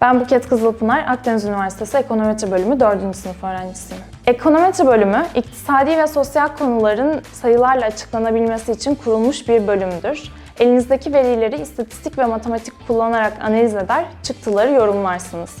Ben Buket Kızılpınar, Akdeniz Üniversitesi Ekonometri Bölümü 4. sınıf öğrencisiyim. Ekonometri bölümü, iktisadi ve sosyal konuların sayılarla açıklanabilmesi için kurulmuş bir bölümdür. Elinizdeki verileri istatistik ve matematik kullanarak analiz eder, çıktıları yorumlarsınız.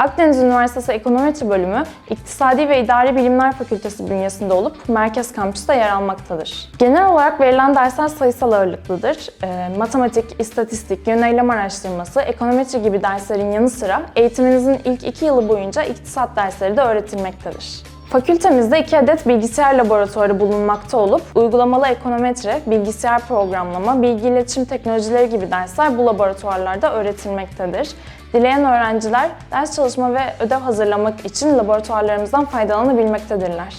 Akdeniz Üniversitesi Ekonometri Bölümü, İktisadi ve İdari Bilimler Fakültesi bünyesinde olup Merkez Kampüs'te yer almaktadır. Genel olarak verilen dersler sayısal ağırlıklıdır. Ee, matematik, istatistik, yöneylem araştırması, ekonometri gibi derslerin yanı sıra eğitiminizin ilk iki yılı boyunca iktisat dersleri de öğretilmektedir. Fakültemizde iki adet bilgisayar laboratuvarı bulunmakta olup uygulamalı ekonometri, bilgisayar programlama, bilgi iletişim teknolojileri gibi dersler bu laboratuvarlarda öğretilmektedir. Dileyen öğrenciler ders çalışma ve ödev hazırlamak için laboratuvarlarımızdan faydalanabilmektedirler.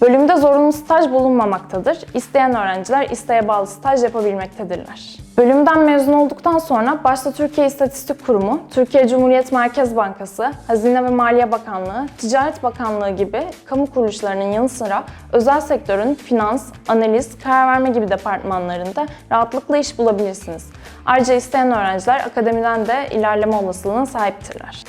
Bölümde zorunlu staj bulunmamaktadır. İsteyen öğrenciler isteğe bağlı staj yapabilmektedirler. Bölümden mezun olduktan sonra başta Türkiye İstatistik Kurumu, Türkiye Cumhuriyet Merkez Bankası, Hazine ve Maliye Bakanlığı, Ticaret Bakanlığı gibi kamu kuruluşlarının yanı sıra özel sektörün finans, analiz, karar verme gibi departmanlarında rahatlıkla iş bulabilirsiniz. Ayrıca isteyen öğrenciler akademiden de ilerleme olasılığına sahiptirler.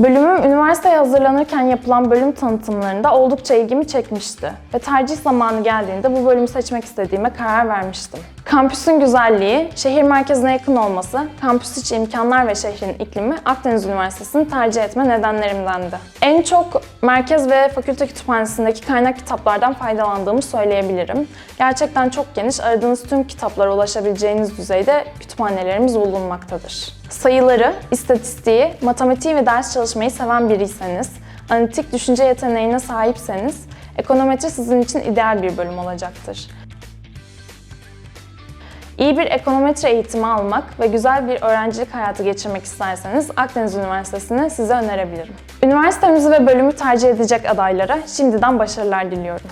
Bölümüm üniversiteye hazırlanırken yapılan bölüm tanıtımlarında oldukça ilgimi çekmişti ve tercih zamanı geldiğinde bu bölümü seçmek istediğime karar vermiştim. Kampüsün güzelliği, şehir merkezine yakın olması, kampüs içi imkanlar ve şehrin iklimi Akdeniz Üniversitesi'ni tercih etme nedenlerimdendi. En çok merkez ve fakülte kütüphanesindeki kaynak kitaplardan faydalandığımı söyleyebilirim. Gerçekten çok geniş, aradığınız tüm kitaplara ulaşabileceğiniz düzeyde kütüphanelerimiz bulunmaktadır. Sayıları, istatistiği, matematiği ve ders çalışmayı seven biriyseniz, analitik düşünce yeteneğine sahipseniz, ekonometri sizin için ideal bir bölüm olacaktır. İyi bir ekonometri eğitimi almak ve güzel bir öğrencilik hayatı geçirmek isterseniz Akdeniz Üniversitesi'ni size önerebilirim. Üniversitemizi ve bölümü tercih edecek adaylara şimdiden başarılar diliyorum.